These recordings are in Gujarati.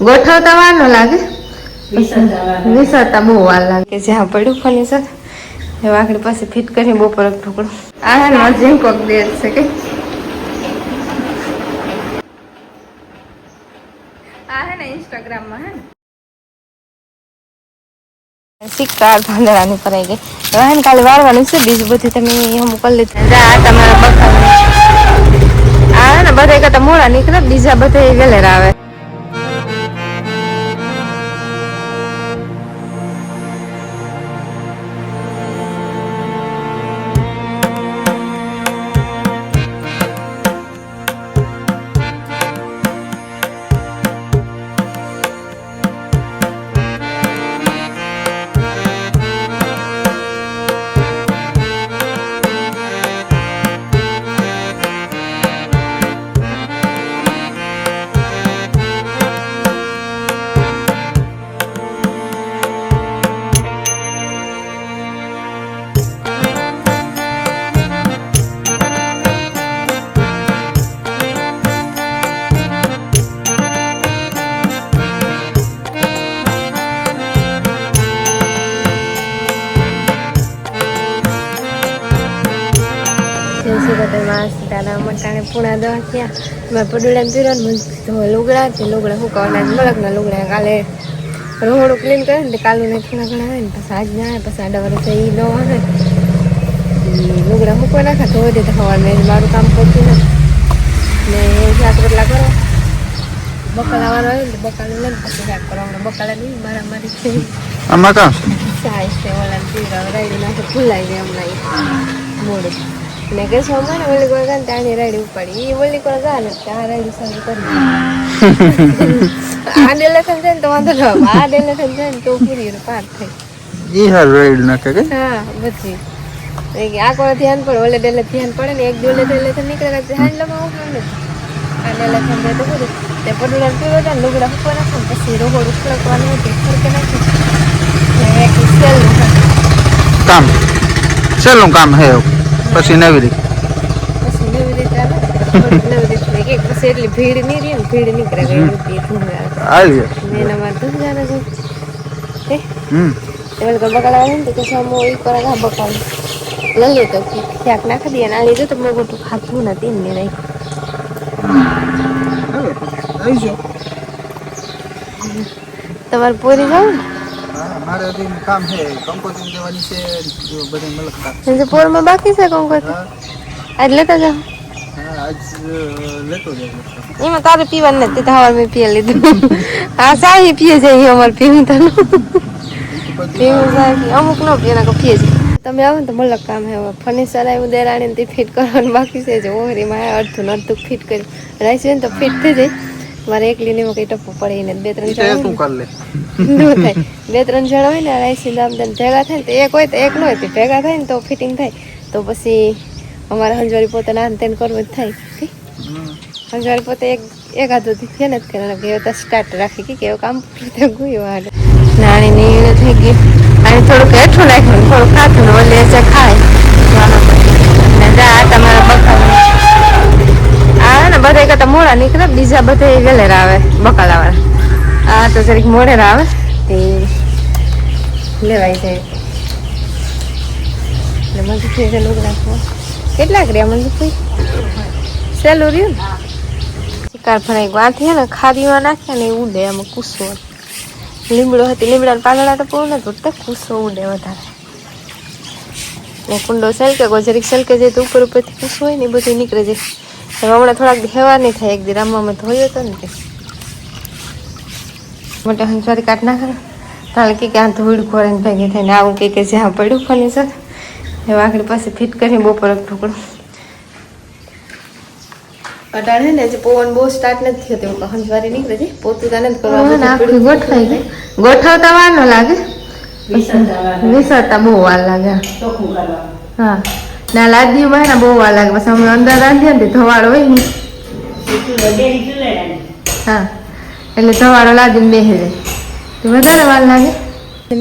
ગોઠવતા વાર ન લાગે વિસરતા બહુ વાર લાગે. જ્યાં પડ્યું ફર્નિચર એ વાકડી પાસે ફિટ કરી બપોર ટુકડો આ હે ને જેમ કોક દે છે કે? આ હે ને ઇન્સ્ટાગ્રામમાં હે ને. સિક્કા ભાંદડાની ભરાઈ ગઈ. કાલે વાળવાની છે બીજું બધું તમે કરી લીધું જા તમારા બકાલા આ ને બધા કરતા મોડા નીકળે બીજા બધા વેલેરા આવે. સીતાના મટાણે પૂણા દવા થયા. મેં પડુડા પીરો ને લુગડા છે લુગડા સુકાવાના મળકના લુગડા કાલે રોડ ક્લીન કરે ને કાલુ ને થોડા ઘણા આવે ને પછી આજ ના આવે પછી આડા વર્ષે એ ન આવે. લુગડા મૂકવા નાખા તો વધે તો સવારમાં મારું કામ પહોંચ્યું ને. ને શાક રોટલા કરો. બકાલ આવવાનો હોય ને બકાલ લઈને પછી શાક કરવાનું. બકાલા નહીં મારા મારી છે. આમાં કામ છે? છે ઓલા પીરા રાયડી નાખે ફૂલાઈ ગયા હમણાં મોડું. ને કે છો મને ઓલી કોઈ ગાન તાણી રાયડી ઉપાડી. ઈ ઓલી કોઈ ગાન ત્યાં રાડી સારી કરી આ ડેલેશન છે ને તો વાંધો ન. આ ડેલેશન છે ને તો પૂરી પાર થઈ ઈ હાર રેડ નાખે કે? હા બધી. એ કે આ કોઈ ધ્યાન પડે? ઓલે ડેલે ધ્યાન પડે ને એક ડોલે ડેલે તો નીકળે કે ધ્યાન લગાવ ને આ ડેલેશન છે તો પૂરું તે પડુડા પીવો ને લુગડા ઉપર નાખો પછી રોગો ઉખડકવાનું હતું ખડકે નાખી. ને એક સેલ કામ. છેલ્લું કામ હે એવું. પછી નવી રીત. પછી નવી રીતે આવે? નવી રીતે એક પછી એટલી ભીડ નહીં રહી ભીડ નીકળે આવે એના છે. હમ. એ આવે ને તો કે સામો ઈ કરે બકાલ લઈ લે તો ક્યાંક નાખી દે ના લીધું તો મેં નથી ને રહી તમારે પૂરી જાવ ને હા મારે હજી કામ છે કંકોત્રી દેવાની છે બધે બાકી છે આજ લેતા જાઓ. આજ લેતો જાય એમાં તારે પીવાનું નથી તાવર મેં પીએ લીધું. હા સાહી પીએ છે અહીં અમારે પીવું તો પીવું સાહી અમુક નો પીએ ના પીએ છે. તમે આવો ને તો મલક કામ હે ફર્નિચર આવ્યું દેરાણી તે ફિટ કરવાનું બાકી છે. જો ઓહરીમાં અડધું અડધું ફિટ કર્યું. રાઈસ ને તો ફિટ થઈ જાય. મારે એકલી ને કઈ ટપ્પો પડે ને બે ત્રણ જણા તું કર લે. થાય. બે ત્રણ જણા હોય ને રાઈસ દામ દામ ભેગા થાય ને તો એક હોય તો એક ન હોય તો ભેગા થાય ને તો ફિટિંગ થાય. તો પછી અમારે હંજવારી પોતે ના તેન કરવું જ થાય. હંજવારી પોતે એક એક હાથોથી છે ને જ કરવાના કે તો સ્ટાર્ટ રાખી. કે કેવું કામ પૂરું થઈ ગયું હાલ. નાની નીણ થઈ ગઈ. અને થોડુંક હેઠું નાખ્યું થોડુંક ખાતું જે ખાય વાના પછી. ને જા આ તમારા બકાલા આ ને બધા કરતા મોડા નીકળે, બીજા બધા વેલેર આવે, બકાલાવાળા. આ તો જરીક મોડેરા આવે, તે લેવાય જાય એટલે છે લોક રાખવો કેટલાક રહ્યા મંજુફી સહેલું રહ્યું શિકાર ભરાઈ હે ને ખારીમાં નાખ્યા ને એ ઉડે આમાં કૂસો. લીમડો હતી, લીમડાના પાંદડા તો પૂરું નથી ઉડતા કૂસો ઉડે વધારે. ને કુંડો સલકે ગોજરીક જરીક સલકે જાય તો ઉપર ઉપરથી કૂસો હોય ને બધું નીકળે જાય. હમણાં થોડાક હેવા નહીં થાય એક દી રમવામાં ધોયો હતો ને તે. મોટા હંસવારી કાઢ નાખે. કારણ કે આ ધૂળ ખોરે ને ભેગી થઈને આવું કે કે જ્યાં પડ્યું ફર્નિચર એ વાકડી પાસે ફિટ કરી બપોર એક ટુકડો અટાણ ને જે પવન બહુ સ્ટાર્ટ નથી થયો તેવું હંસવારી નીકળે છે. પોતું તને જ કરવા ગોઠવાઈ ગઈ ગોઠવતા વાર ન લાગે. વિસરતા બહુ વાર લાગે. હા. ના લાદી બહાર બહુ વાર લાગે. પછી અમે અંદર રાંધીએ ને ધવાડ હોય ને. રાખી. હા, એટલે ધવાડો લાદીને બેસી જાય તો વધારે વાર લાગે.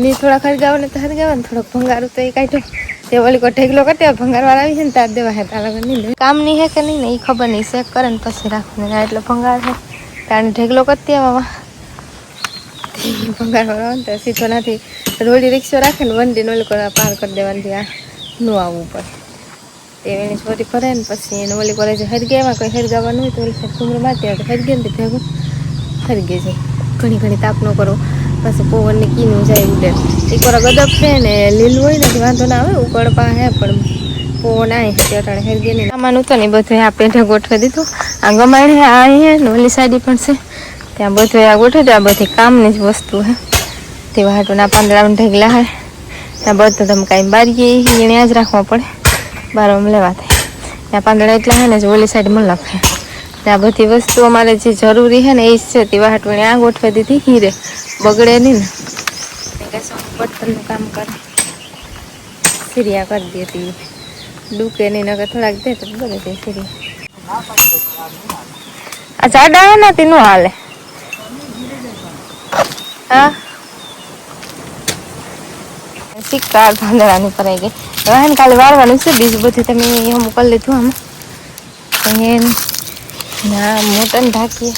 મેં થોડા ખરગાવ ને તો ખરગાવ ને થોડોક ભંગારું તો એ કાઢ્યો તે ઓલી કો ઢેકલો કરતે ભંગાર વાળા આવી છે ને તાર દેવા હે તારા વગર નહીં કામ નહીં હે કે નહીં ને એ ખબર નહીં. શેક કરે ને પછી રાખવું ને એટલો ભંગાર છે. તારે ઢેકલો કરતી આવા ભંગાર વાળો તો સીધો નથી રોડી રિક્ષો રાખે ને વંડી નો પાર કરી દેવાની આ નું આવવું પડે. તે એની છોરી કરે ને પછી એને ઓલી કરે હરગે, એમાં કોઈ હરગાવાનું હોય તો ઓલી સાહેબ કુમરો બાતી આવે હરગે ને ભેગું. હરગે છે. ઘણી ઘણી તાપ ન કરો. પછી પવનને કીનું જાય ઉડે. એ કોરા ગદપ છે ને, લીલું હોય ને વાંધો ના આવે ઉકળ પા હે, પણ પવન આય છે અટાણે હરગે નહીં. સામાન તો ને બધું આ પેઢે ગોઠવી દીધું. આ ગમાડે આ અહીંયા ને, ઓલી સાઈડ પણ છે. ત્યાં બધું આ ગોઠવી દે આ બધી કામની જ વસ્તુ હે. તે વાટુના પાંદડા ઢગલા હે. ત્યાં બધું તમે કાંઈ બારીએ એને જ રાખવા પડે. બારોમ લેવા થાય. ત્યાં પાંદડા એટલા હે ને જે ઓલી સાઈડમાં લખે. ત્યાં બધી વસ્તુ અમારે જે જરૂરી છે ને એ જ છે. તે વાહટવણી આ ગોઠવી દીધી, હીરે. બગડે નહીં ને. બર્તનનું કામ કરે. સિરિયા કરી દેતી ડૂકે નહીં નગર થોડાક દે તો બગડે તે સિરિયા. આ જાડા નથી નું હાલે. હા? સિક્કા ભાંદડાની ભરાઈ ગઈ હવે હે ને કાલે વાળવાનું છે, બીજું બધું તમે અમુક કરી લીધું આમાં. એને ના, મોટન ઢાંકીએ.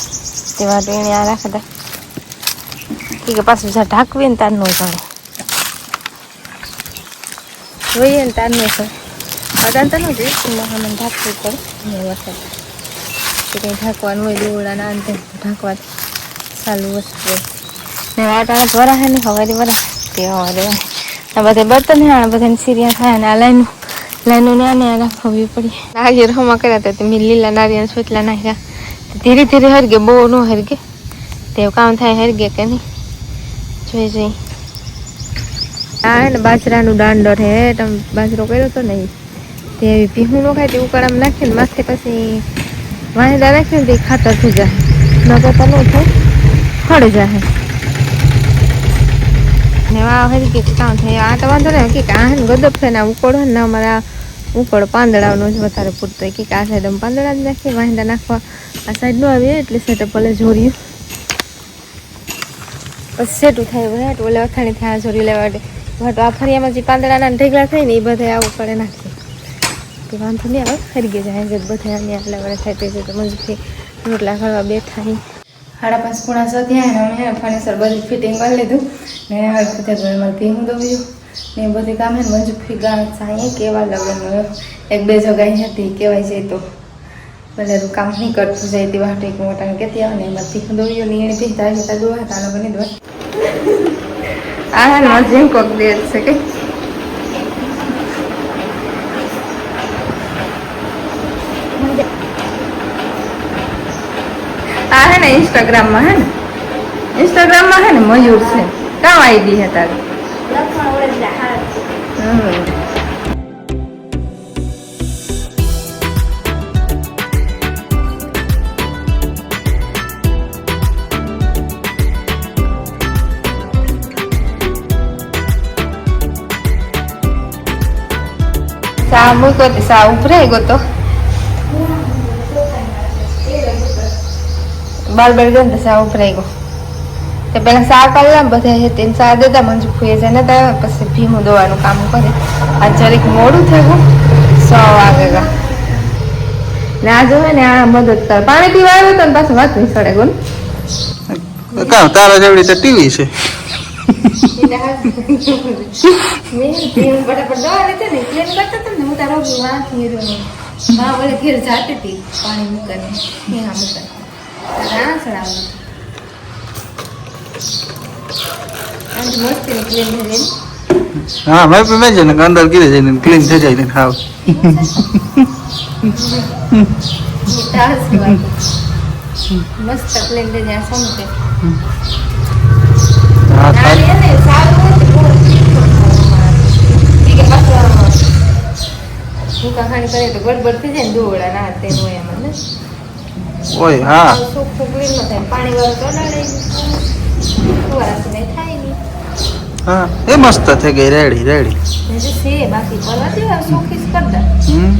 તે વાટું એને આ રાખતા કે પાછું જ્યાં ઢાંકવી ને તાર નો ચડે જોઈએ ને તાર નો ચડે અદાન તો ન જોઈએ મને ઢાંકવું પડે. વરસાદ કે કંઈ ઢાંકવાનું હોય દોડા ના અંતે ઢાંકવા ચાલુ વસ્તુ ને વાટાણા વરા હે ને હવારી વરા તે હવારે બધે બર્તન હે બધાને સિરિયા થાય અને આ લાઈનું લાઈનું ને આને રાખવી પડી. નારિયેળ હમા કર્યા હતા મેં લીલા નારિયેળ સોચલા નાખ્યા ધીરે ધીરે હરગે, બહુ ન હરગે. તે કામ થાય હરગે કે નહીં? જોઈ જોઈ. આ બાજરાનું દાંડર હે, તમે બાજરો કર્યો તો નહીં? તે એવી પીહું નો ખાય, તે ઉકાળામાં નાખીને માથે પછી વાંદા નાખીને તે ખાતર થઈ જાય. નકર તો ન થાય, ફળ જાય. ને આ વધારે પૂરતો. કે સાઈડ પાંદડા નાખવા. આ સેટું થાય વહેટ ઓલે અથાણી થાય જોરી લેવા પાંદડાના ઢેગલા થાય ને, એ બધા આવું પડે નાખીએ વાંધો નહીં આવે ખરી જાય છે. બધા થાય, તે તો મજબૂરી રોટલા બેઠા સાડા પાંચ પૂણા સો થયા અને અમે ફર્નિચર બધું ફિટિંગ કરી લીધું. ને હવે બધા ઘરમાં ભીહું દોવ્યું ને બધું કામ મંજુ ફીગા સાંયે કેવા લગ્ન એક બે જગાઈ હતી કહેવાય છે તો. બધું કામ નહીં કરતું જાય તે વાટે એક મોટા કેતી આવે ને એમાં ભીહું દોવ્યું ને એને ભીતા જતા દોવા હતા બની દોવા આ મજે કોક દે છે કે ને ઇન્સ્ટાગ્રામમાં હે ને? ઇન્સ્ટાગ્રામમાં હે ને મયુર છે. કામ આઈડી હે તારી? સા મૂકો સા ઉભરાઈ ગયો તો. બાર બાર ગયો ને તો સા ઉભરાઈ ગયો તે પેલા સા કલાક બધા તેને સા દેતા મંજુ ફૂએ છે ને ત્યાં પછી ભીમું દોવાનું કામ કરે. આ જરીક મોડું થયું સો વાગે ગા. ને આ જો હે ને આ મદદ કર પાણી પીવા આવ્યો તો ને પાછું વાત નહીં સડે ગો ને કામ તારા જેવડી તો ટીવી છે. મેં ભીમ ફટાફટ દવા લેતે ને ક્લીન કરતા તમને હું તારો વાંક હીરો માં બોલે ઘેર જાતી હતી પાણી મૂકને ત્યાં મૂકને. સડાવું ને જાય હા મેં પણ મેં છે ને અંદર ગીરે જઈને ક્લીન થઈ જાય ને ખાવ મસ્ત ક્લીન થઈ જાય હા કરે તો ગડબડ થઈ જાય ને દોડા ના તે હોય એમાં ને ઓય હા. હા એ મસ્ત થઈ ગઈ રેડી રેડી. જે છે બાકી કરવા દેવા ચોખ્ખી જ કરી દે. હમ.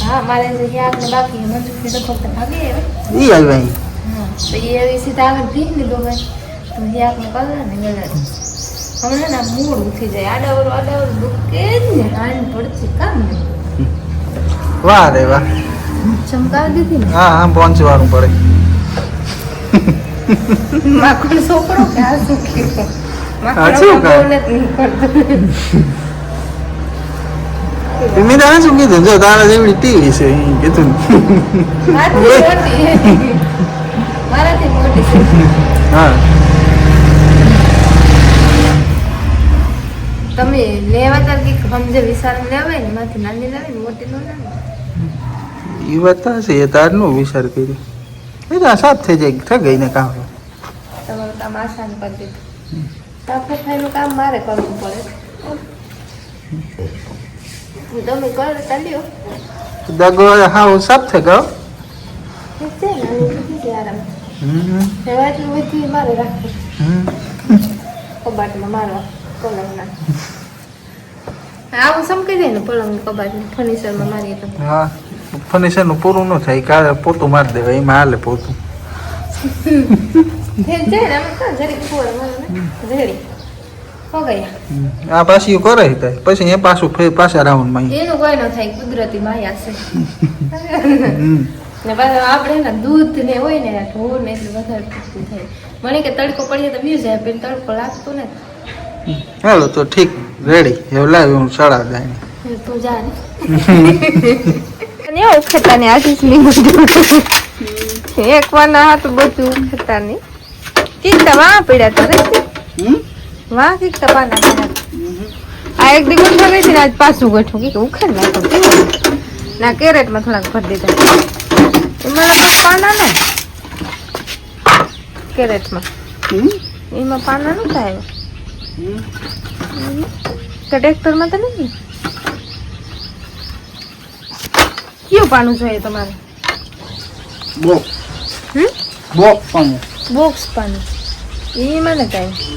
હા મારે યાદ ને બાકી મંજૂરી તો ફક્ત ભાગે હવે. ઈ આવી હા તો એ એવી સીધા આગળ ભીખ ને ડોમે તો યાદ ને કલર ને ગલર હમણાં ના મૂડ ઉઠી જાય આડાવરું આડાવરું દુખે જ ને આન પડતી કામ ને વાહ રે વાહ. ચમકાવી દીધી ને? હા હા પહોંચવાનું પડે. માખણ છોકરો કે આ શું. મેં તારે કીધું? જો તારા જેવડી ટીવી છે એ કીધું હા. તમે લેવા તાર કે સમજે વિચાર લેવાય ને માથી નાની લેવાય ને મોટી નો લેવાય? એ વાત છે એ તારનું વિચાર કર્યો. એ તો સાફ થઈ જાય થઈ ગઈ ને કામ તમારું કામ આસાન કરી દીધું. સાફ સફાઈનું કામ મારે કરવું પડે. તમે કરો ચાલ્યો. દગો હાવ સાફ થઈ ગયો. મારે રાખવું. કબાટમાં મારવા પલંગના. આવું સમકી જાય ને પલંગ કબાટનું ફર્નિચરમાં મારીએ તો. હા. ફર્નિચરનું પૂરું ન થાય કાલે પોતું મારી દેવાય એમાં હાલે પોતું. આ પાછી કરે પછી એ પાછું ફેર પાછા રાઉન્ડમાં એનું કોઈ ન થાય કુદરતી માયા છે ને પાછું આપણે દૂધ ને હોય ને ઢોર ને એટલે વધારે થાય મને કે તડકો પડીએ તો મ્યુ જાય પણ તડકો લાગતો ને હાલો તો ઠીક રેડી એવું લાવ્યું હું સડા જાય તું જા ને ઉખેતા ને આશીષની બધું. એક વાર ના હતું બધું ઉખેતા ને કીકતા વાં પડ્યા તારે વાં કીકતા પાના પડ્યા આ એક દિવસ ગઈ હતી ને આજ પાછું ગઠું કે ઉખેડ કેવું ના કેરેટમાં થોડાક ભરી દીધા એમાં પાના ને કેરેટમાં. એમાં પાના નતા આવ્યા કે ટ્રેક્ટરમાં તો નથી કયું પાનું જોઈએ તમારે? બોક્સ. હમ? બોક્સ પાણી. બોક્સ પાનું એ મને કાંઈ